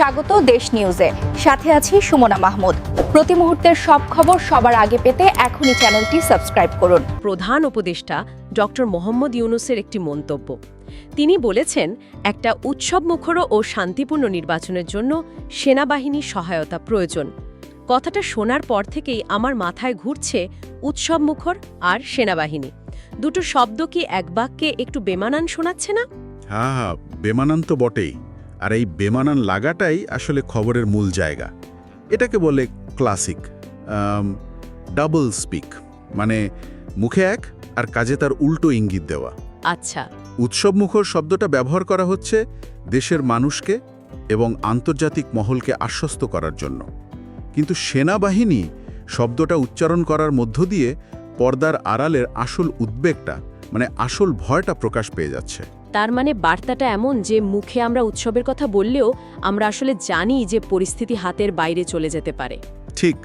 স্বাগত দেশ নিউজে। সাথে আছি সুমনা মাহমুদ। প্রতি মুহূর্তের সব খবর সবার আগে পেতে এখনই চ্যানেলটি সাবস্ক্রাইব করুন। প্রধান উপদেষ্টা ডক্টর মোহাম্মদ ইউনুসের একটি মন্তব্য। তিনি বলেছেন একটা উৎসব উৎসবমুখর ও শান্তিপূর্ণ নির্বাচনের জন্য সেনাবাহিনীর সহায়তা প্রয়োজন। কথাটা শোনার পর থেকেই আমার মাথায় ঘুরছে উৎসবমুখর আর সেনাবাহিনী। দুটো শব্দ কি এক বাক্যে একটু বেমানান শোনাচ্ছে না? হ্যাঁ হ্যাঁ বেমানান তো বটেই। আর এই বেমানান লাগাটাই আসলে খবরের মূল জায়গা। এটাকে বলে ক্লাসিক ডাবল স্পিক মানে মুখে এক আর কাজে তার উল্টো ইঙ্গিত দেওয়া। আচ্ছা। উৎসবমুখর শব্দটা ব্যবহার করা হচ্ছে দেশের মানুষকে এবং আন্তর্জাতিক মহলকে আশ্বস্ত করার জন্য। কিন্তু সেনাবাহিনী শব্দটা উচ্চারণ করার মধ্য দিয়ে পর্দার আড়ালের আসল উদ্বেগটা মানে আসল ভয়টা প্রকাশ পেয়ে যাচ্ছে। তার মানে বার্তাটা এমন যে মুখে আমরা উৎসবের কথা বললেও আমরা আসলে জানি যে পরিস্থিতি হাতের বাইরে চলে যেতে পারে। ঠিক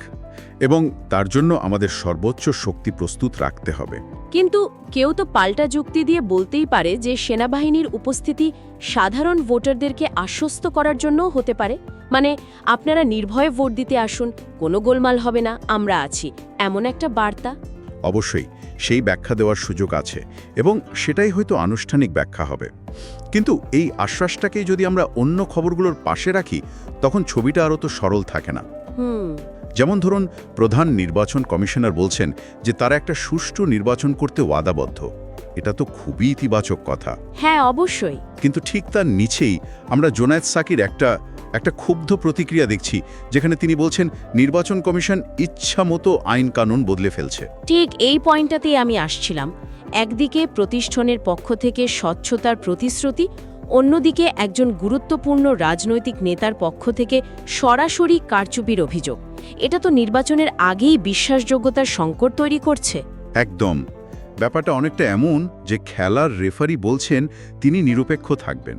এবং তার জন্য আমাদের সর্বোচ্চ শক্তি প্রস্তুত রাখতে হবে। কিন্তু কেউ তো পাল্টা যুক্তি দিয়ে বলতেই পারে যে সেনাবাহিনীর উপস্থিতি সাধারণ ভোটারদেরকে আশ্বস্ত করার জন্যও হতে পারে। মানে আপনারা নির্ভয়ে ভোট দিতে আসুন কোনো গোলমাল হবে না আমরা আছি এমন একটা বার্তা। অবশ্যই সেই ব্যাখ্যা দেওয়ার সুযোগ আছে এবং সেটাই হয়তো আনুষ্ঠানিক ব্যাখ্যা হবে। কিন্তু এই আশ্বাসটাকেই যদি আমরা অন্য খবরগুলোর পাশে রাখি তখন ছবিটা আরও তো সরল থাকে না। যেমন ধরুন প্রধান নির্বাচন কমিশনার বলছেন যে তারা একটা সুষ্ঠু নির্বাচন করতে ওয়াদাবদ্ধ। এটা তো খুবই ইতিবাচক কথা। হ্যাঁ অবশ্যই। কিন্তু ঠিক তার নিচেই আমরা জোনায়েদ সাকির একটা একটা ক্ষুব্ধ প্রতিক্রিয়া দেখছি যেখানে তিনি বলছেন নির্বাচন কমিশন ইচ্ছা মতো আইন কানুন বদলে ফেলছে। ঠিক এই পয়েন্টটাতেই আমি আসছিলাম। একদিকে প্রতিষ্ঠানের পক্ষ থেকে স্বচ্ছতার প্রতিশ্রুতি অন্যদিকে একজন গুরুত্বপূর্ণ রাজনৈতিক নেতার পক্ষ থেকে সরাসরি কারচুপির অভিযোগ। এটা তো নির্বাচনের আগেই বিশ্বাসযোগ্যতার সংকট তৈরি করছে। একদম। ব্যাপারটা অনেকটা এমন যে খেলার রেফারি বলছেন তিনি নিরপেক্ষ থাকবেন।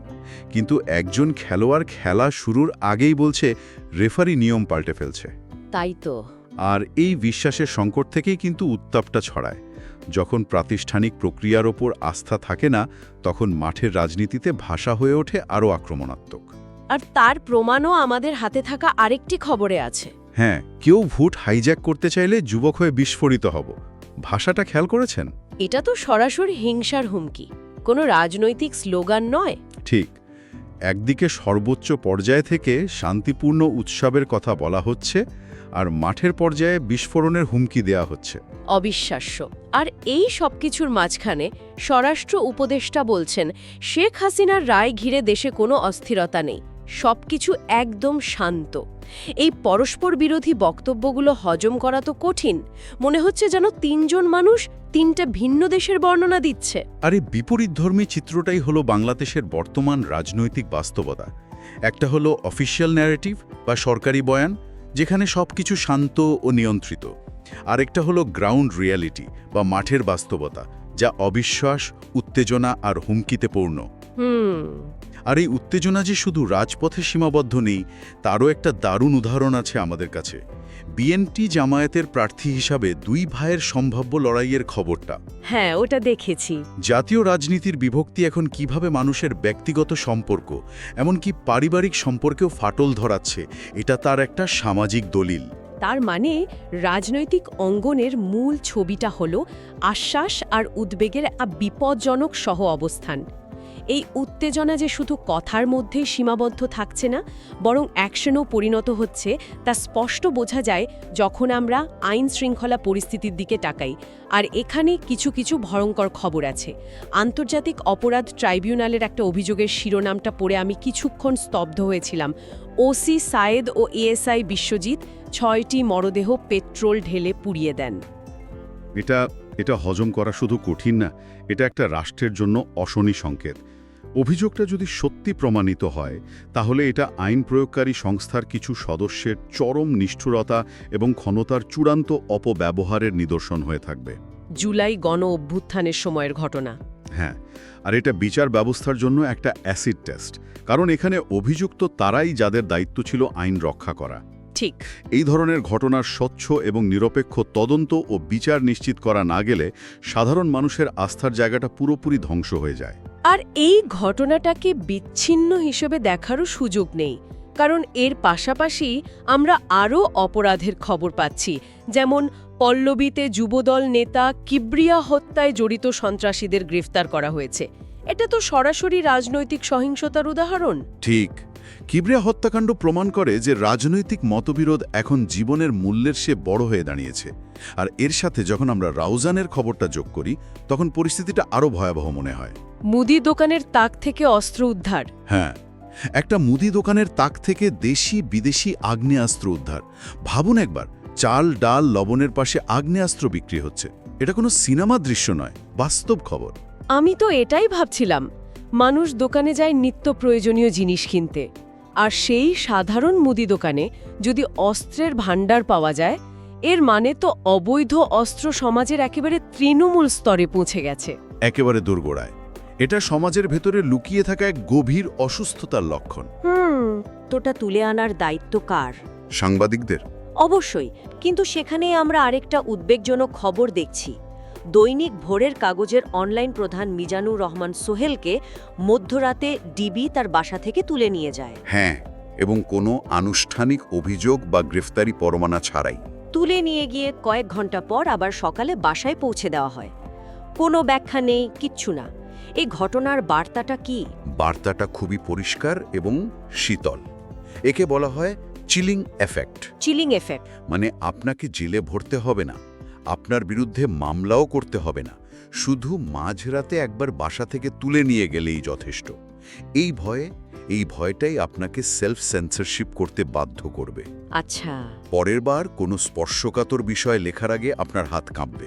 কিন্তু একজন খেলোয়াড় খেলা শুরুর আগেই বলছে রেফারি নিয়ম পাল্টে ফেলছে। তাই তো। আর এই বিশ্বাসের সংকট থেকেই কিন্তু উত্তাপটা ছড়ায়। যখন প্রাতিষ্ঠানিক প্রক্রিয়ার ওপর আস্থা থাকে না তখন মাঠের রাজনীতিতে ভাষা হয়ে ওঠে আরও আক্রমণাত্মক। আর তার প্রমাণও আমাদের হাতে থাকা আরেকটি খবরে আছে। হ্যাঁ কেউ ভোট হাইজ্যাক করতে চাইলে যুবক হয়ে বিস্ফোরিত হব। ভাষাটা খেয়াল করেছেন? এটা তো সরাসরি হিংসার হুমকি। কোনো রাজনৈতিক স্লোগান নয়। ঠিক। একদিকে সর্বোচ্চ পর্যায় থেকে শান্তিপূর্ণ উৎসবের কথা বলা হচ্ছে আর মাঠের পর্যায়ে বিস্ফোরণের হুমকি দেয়া হচ্ছে। অবিশ্বাস্য। আর এই সব কিছুর মাঝখানে স্বরাষ্ট্র উপদেষ্টা বলছেন, শেখ হাসিনার রায় ঘিরে দেশে কোনো অস্থিরতা নেই। সবকিছু একদম শান্ত। এই পরস্পর বিরোধী বক্তব্যগুলো হজম করা তো কঠিন। মনে হচ্ছে যেন তিনজন মানুষ তিনটা ভিন্ন দেশের বর্ণনা দিচ্ছে। আর এই বিপরীতধর্মী চিত্রটাই হলো বাংলাদেশের বর্তমান রাজনৈতিক বাস্তবতা। একটা হলো অফিসিয়াল ন্যারেটিভ বা সরকারি বয়ান যেখানে সবকিছু শান্ত ও নিয়ন্ত্রিত। আরেকটা হলো গ্রাউন্ড রিয়ালিটি বা মাঠের বাস্তবতা যা অবিশ্বাস উত্তেজনা আর হুমকিতে পূর্ণ। হুম। আর এই উত্তেজনা যে শুধু রাজপথে সীমাবদ্ধ নেই তারও একটা দারুণ উদাহরণ আছে আমাদের কাছে। বিএনটি জামায়াতের প্রার্থী হিসাবে দুই ভাইয়ের সম্ভাব্য লড়াইয়ের খবরটা। হ্যাঁ ওটা দেখেছি। জাতীয় রাজনীতির বিভক্তি এখন কীভাবে মানুষের ব্যক্তিগত সম্পর্ক এমনকি পারিবারিক সম্পর্কেও ফাটল ধরাচ্ছে এটা তার একটা সামাজিক দলিল। তার মানে রাজনৈতিক অঙ্গনের মূল ছবিটা হল আশ্বাস আর উদ্বেগের বিপজ্জনক সহ অবস্থান এই উত্তেজনা যে শুধু কথার মধ্যেই সীমাবদ্ধ থাকছে না, বরং অ্যাকশনও পরিণত হচ্ছে, তা স্পষ্ট বোঝা যায় যখন আমরা আইন শৃঙ্খলা পরিস্থিতির দিকে তাকাই। আর এখানে কিছু কিছু ভয়ঙ্কর খবর আছে। আন্তর্জাতিক অপরাধ ট্রাইব্যুনালের একটা অভিযোগের শিরোনামটা পড়ে আমি কিছুক্ষণ স্তব্ধ হয়েছিলাম। ওসি সায়েদ ও এএসআই বিশ্বজিৎ ছয়টি মরদেহ পেট্রোল ঢেলে পুড়িয়ে দেন। এটা এটা হজম করা শুধু কঠিন না, এটা একটা রাষ্ট্রের জন্য অশনি সংকেত। অভিযোগটা যদি সত্যি প্রমাণিত হয় তাহলে এটা আইন প্রয়োগকারী সংস্থার কিছু সদস্যের চরম নিষ্ঠুরতা এবং ক্ষমতার চূড়ান্ত অপব্যবহারের নিদর্শন হয়ে থাকবে। জুলাই গণ অভ্যুত্থানের সময়ের ঘটনা। হ্যাঁ আর এটা বিচার ব্যবস্থার জন্য একটা অ্যাসিড টেস্ট কারণ এখানে অভিযুক্ত তারাই যাদের দায়িত্ব ছিল আইন রক্ষা করা। ঠিক। এই ধরনের ঘটনার স্বচ্ছ এবং নিরপেক্ষ তদন্ত ও বিচার নিশ্চিত করা না গেলে সাধারণ মানুষের আস্থার জায়গাটা পুরোপুরি ধ্বংস হয়ে যায়। আর এই ঘটনাটাকে বিচ্ছিন্ন হিসেবে দেখারও সুযোগ নেই, কারণ এর পাশাপাশি আমরা আরও অপরাধের খবর পাচ্ছি, যেমন পল্লবীতে যুবদল নেতা কিব্রিয়া হত্যায় জড়িত সন্ত্রাসীদের গ্রেফতার করা হয়েছে। এটা তো সরাসরি রাজনৈতিক সহিংসতার উদাহরণ। ঠিক। কিবরিয়া হত্যাকাণ্ড প্রমাণ করে যে রাজনৈতিক মতবিরোধ এখন জীবনের মূল্যের সে বড় হয়ে দাঁড়িয়েছে। আর এর সাথে যখন আমরা রাউজানের খবরটা যোগ করি তখন পরিস্থিতিটা আরও ভয়াবহ মনে হয়। মুদি দোকানের তাক থেকে অস্ত্র উদ্ধার। হ্যাঁ একটা মুদি দোকানের তাক থেকে দেশি বিদেশি আগ্নেয়াস্ত্র উদ্ধার। ভাবুন একবার চাল ডাল লবণের পাশে আগ্নেয়াস্ত্র বিক্রি হচ্ছে। এটা কোনো সিনেমা দৃশ্য নয় বাস্তব খবর। আমি তো এটাই ভাবছিলাম মানুষ দোকানে যায় নিত্য প্রয়োজনীয় জিনিস কিনতে। আর সেই সাধারণ মুদি দোকানে যদি অস্ত্রের ভাণ্ডার পাওয়া যায় এর মানে তো অবৈধ অস্ত্র সমাজের একেবারে তৃণমূল স্তরে পৌঁছে গেছে। একেবারে দুর্গোড়ায়। এটা সমাজের ভেতরে লুকিয়ে থাকা এক গভীর অসুস্থতার লক্ষণ। হুম তোটা তুলে আনার দায়িত্ব কার? সাংবাদিকদের। অবশ্যই কিন্তু সেখানে আমরা আরেকটা উদ্বেগজনক খবর দেখছি। দৈনিক ভোরের কাগজের অনলাইন প্রধান মিজানুর রহমান সোহেলকে মধ্যরাতে ডিবি তার বাসা থেকে তুলে নিয়ে যায়। হ্যাঁ এবং কোনো আনুষ্ঠানিক অভিযোগ বা গ্রেফতারি পরমানা ছাড়াই। তুলে নিয়ে গিয়ে কয়েক ঘণ্টা পর আবার সকালে বাসায় পৌঁছে দেওয়া হয়। কোনো ব্যাখ্যা নেই কিচ্ছু না। এই ঘটনার বার্তাটা কি? বার্তাটা খুবই পরিষ্কার এবং শীতল। একে বলা হয় চিলিং এফেক্ট চিলিং এফেক্ট মানে আপনাকে জেলে ভরতে হবে না। আপনার বিরুদ্ধে মামলাও করতে হবে না। শুধু মাঝরাতে একবার বাসা থেকে তুলে নিয়ে গেলেই যথেষ্ট। এই ভয়ে এই ভয়টাই আপনাকে সেলফ সেন্সরশিপ করতে বাধ্য করবে। আচ্ছা। পরের বার কোনো স্পর্শকাতর বিষয় লেখার আগে আপনার হাত কাঁপবে।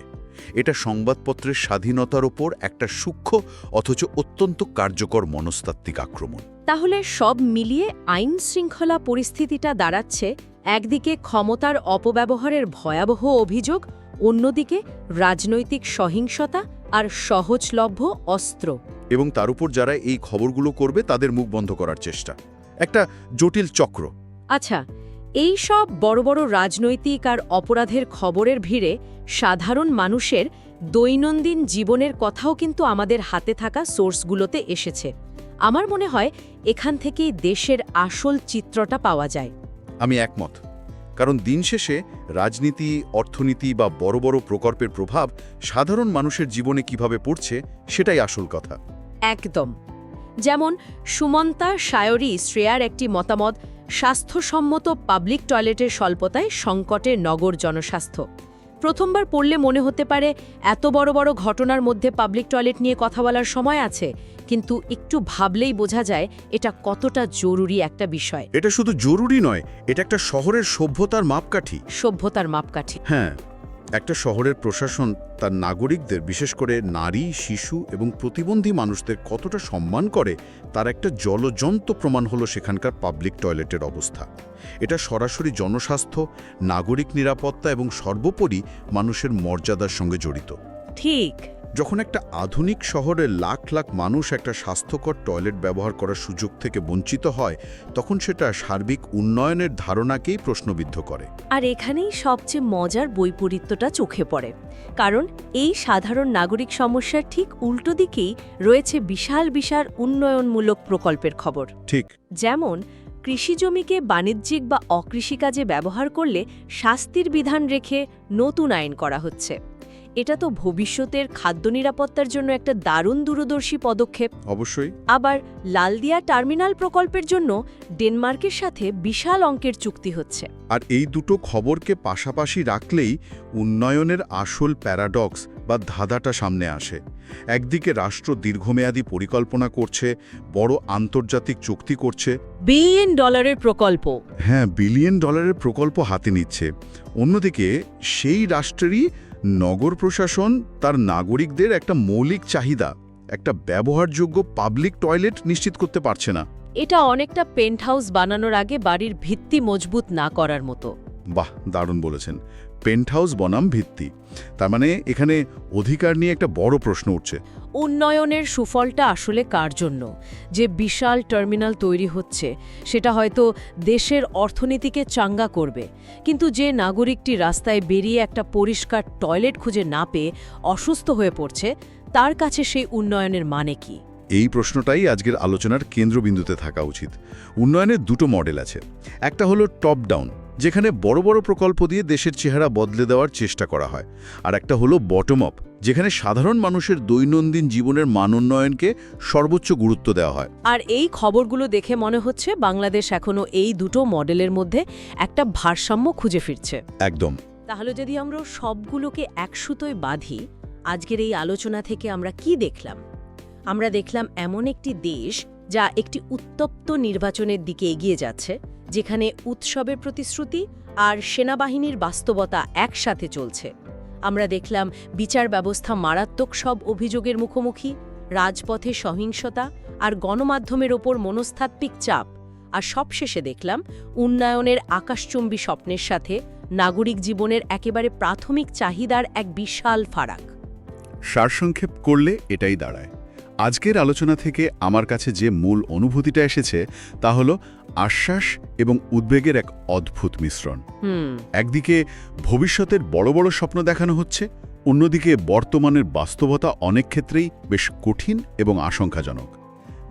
এটা সংবাদপত্রের স্বাধীনতার ওপর একটা সূক্ষ্ম অথচ অত্যন্ত কার্যকর মনস্তাত্ত্বিক আক্রমণ। তাহলে সব মিলিয়ে আইন শৃঙ্খলা পরিস্থিতিটা দাঁড়াচ্ছে একদিকে ক্ষমতার অপব্যবহারের ভয়াবহ অভিযোগ অন্যদিকে রাজনৈতিক সহিংসতা আর সহজলভ্য অস্ত্র। এবং তার উপর যারা এই খবরগুলো করবে তাদের মুখ বন্ধ করার চেষ্টা। একটা জটিল চক্র। আচ্ছা এই সব বড় বড় রাজনৈতিক আর অপরাধের খবরের ভিড়ে সাধারণ মানুষের দৈনন্দিন জীবনের কথাও কিন্তু আমাদের হাতে থাকা সোর্সগুলোতে এসেছে। আমার মনে হয় এখান থেকেই দেশের আসল চিত্রটা পাওয়া যায়। আমি একমত। কারণ দিন শেষে রাজনীতি অর্থনীতি বা বড় বড় প্রকল্পের প্রভাব সাধারণ মানুষের জীবনে কীভাবে পড়ছে সেটাই আসল কথা। একদম। যেমন সুমন্তা সায়রী শ্রেয়ার একটি মতামত স্বাস্থ্যসম্মত পাবলিক টয়লেটের স্বল্পতায় সংকটের নগর জনস্বাস্থ্য। প্রথমবার পড়লে মনে হতে পারে এত বড় বড় ঘটনার মধ্যে পাবলিক টয়লেট নিয়ে কথা বলার সময় আছে কিন্তু একটু ভাবলেই বোঝা যায় এটা কতটা জরুরি একটা বিষয়। এটা শুধু জরুরি নয় এটা একটা শহরের সভ্যতার মাপকাঠি। সভ্যতার মাপকাঠি। হ্যাঁ। একটা শহরের প্রশাসন তার নাগরিকদের, বিশেষ করে নারী, শিশু এবং প্রতিবন্ধী মানুষদের কতটা সম্মান করে, তার একটা জলজন্ত প্রমাণ হলো সেখানকার পাবলিক টয়লেটের অবস্থা। এটা সরাসরি জনস্বাস্থ্য, নাগরিক নিরাপত্তা এবং সর্বোপরি মানুষের মর্যাদার সঙ্গে জড়িত। ঠিক। যখন একটা আধুনিক শহরে লাখ লাখ মানুষ একটা স্বাস্থ্যকর টয়লেট ব্যবহার করার সুযোগ থেকে বঞ্চিত হয় তখন সেটা সার্বিক উন্নয়নের ধারণাকেই প্রশ্নবিদ্ধ করে। আর এখানেই সবচেয়ে মজার বৈপরীত্যটা চোখে পড়ে। কারণ এই সাধারণ নাগরিক সমস্যার ঠিক উল্টো দিকেই রয়েছে বিশাল বিশাল উন্নয়নমূলক প্রকল্পের খবর। ঠিক। যেমন কৃষিজমিকে বাণিজ্যিক বা অকৃষিকাজে ব্যবহার করলে শাস্তির বিধান রেখে নতুন আইন করা হচ্ছে। এটা তো ভবিষ্যতের খাদ্য নিরাপত্তার জন্য একটা দারুণ দূরদর্শী পদক্ষেপ। অবশ্যই। আবার লালদিয়া টার্মিনাল প্রকল্পের জন্য ডেনমার্কের সাথে বিশাল অঙ্কের চুক্তি হচ্ছে। আর এই দুটো খবরকে পাশাপাশি রাখলেই উন্নয়নের আসল প্যারাডক্স বা ধাঁধাটা সামনে আসে। একদিকে রাষ্ট্র দীর্ঘমেয়াদী পরিকল্পনা করছে বড় আন্তর্জাতিক চুক্তি করছে। বিলিয়ন ডলারের প্রকল্প। হ্যাঁ বিলিয়ন ডলারের প্রকল্প হাতে নিচ্ছে। অন্যদিকে সেই রাষ্ট্রেরই নগর প্রশাসন তার নাগরিকদের একটা মৌলিক চাহিদা একটা ব্যবহারযোগ্য পাবলিক টয়লেট নিশ্চিত করতে পারছে না। এটা অনেকটা পেন্ট হাউস বানানোর আগে বাড়ির ভিত্তি মজবুত না করার মতো। বাহ দারুণ বলেছেন। পেন্ট হাউস বনাম ভিত্তি। তার মানে এখানে অধিকার নিয়ে একটা বড় প্রশ্ন উঠছে। উন্নয়নের সুফলটা আসলে কার জন্য? যে বিশাল টার্মিনাল তৈরি হচ্ছে সেটা হয়তো দেশের অর্থনীতিকে চাঙ্গা করবে। কিন্তু যে নাগরিকটি রাস্তায় বেরিয়ে একটা পরিষ্কার টয়লেট খুঁজে না পেয়ে অসুস্থ হয়ে পড়ছে তার কাছে সেই উন্নয়নের মানে কি? এই প্রশ্নটাই আজকের আলোচনার কেন্দ্রবিন্দুতে থাকা উচিত। উন্নয়নের দুটো মডেল আছে। একটা হলো টপ ডাউন যেখানে বড় বড় প্রকল্প দিয়ে দেশের চেহারা বদলে দেওয়ার চেষ্টা করা হয়। আর একটা হলো বটম আপ যেখানে সাধারণ মানুষের দৈনন্দিন জীবনের মান উন্নয়নকে সর্বোচ্চ গুরুত্ব দেওয়া হয়। আর এই খবরগুলো দেখে মনে হচ্ছে বাংলাদেশ এখনও এই দুটো মডেলের মধ্যে একটা ভারসাম্য খুঁজে ফিরছে। একদম। তাহলে যদি আমরা সবগুলোকে একসুতোয় বাঁধি আজকের এই আলোচনা থেকে আমরা কি দেখলাম? আমরা দেখলাম এমন একটি দেশ যা একটি উত্তপ্ত নির্বাচনের দিকে এগিয়ে যাচ্ছে যেখানে উৎসবের প্রতিশ্রুতি আর সেনাবাহিনীর বাস্তবতা একসাথে চলছে। আমরা দেখলাম বিচার ব্যবস্থা মারাত্মক সব অভিযোগের মুখোমুখি, রাজপথে সহিংসতা আর গণমাধ্যমের ওপর মনস্তাত্ত্বিক চাপ। আর সবশেষে দেখলাম উন্নয়নের আকাশচুম্বী স্বপ্নের সাথে নাগরিক জীবনের একেবারে প্রাথমিক চাহিদার এক বিশাল ফারাক। সারসংক্ষেপ করলে এটাই দাঁড়ায়। আজকের আলোচনা থেকে আমার কাছে যে মূল অনুভূতিটা এসেছে তা হলো আশ্বাস এবং উদ্বেগের এক অদ্ভুত মিশ্রণ। একদিকে ভবিষ্যতের বড় বড় স্বপ্ন দেখানো হচ্ছে অন্যদিকে বর্তমানের বাস্তবতা অনেক ক্ষেত্রেই বেশ কঠিন এবং আশঙ্কাজনক।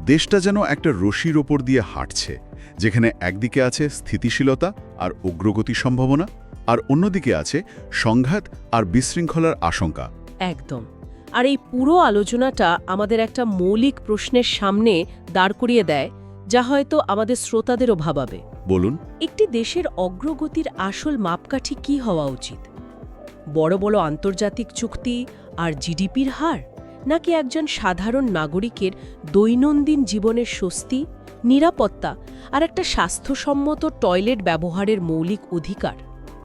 দেশটা যেন একটা রশির ওপর দিয়ে হাঁটছে যেখানে একদিকে আছে স্থিতিশীলতা আর অগ্রগতি সম্ভাবনা আর অন্যদিকে আছে সংঘাত আর বিশৃঙ্খলার আশঙ্কা। একদম। আর এই পুরো আলোচনাটা আমাদের একটা মৌলিক প্রশ্নের সামনে দাঁড় করিয়ে দেয় যা হয়তো আমাদের শ্রোতাদেরও ভাবাবে। বলুন। একটি দেশের অগ্রগতির আসল মাপকাঠি কি হওয়া উচিত? বড় বড় আন্তর্জাতিক চুক্তি আর জিডিপির হার? নাকি একজন সাধারণ নাগরিকের দৈনন্দিন জীবনের স্বস্তি নিরাপত্তা আর একটা স্বাস্থ্যসম্মত টয়লেট ব্যবহারের মৌলিক অধিকার?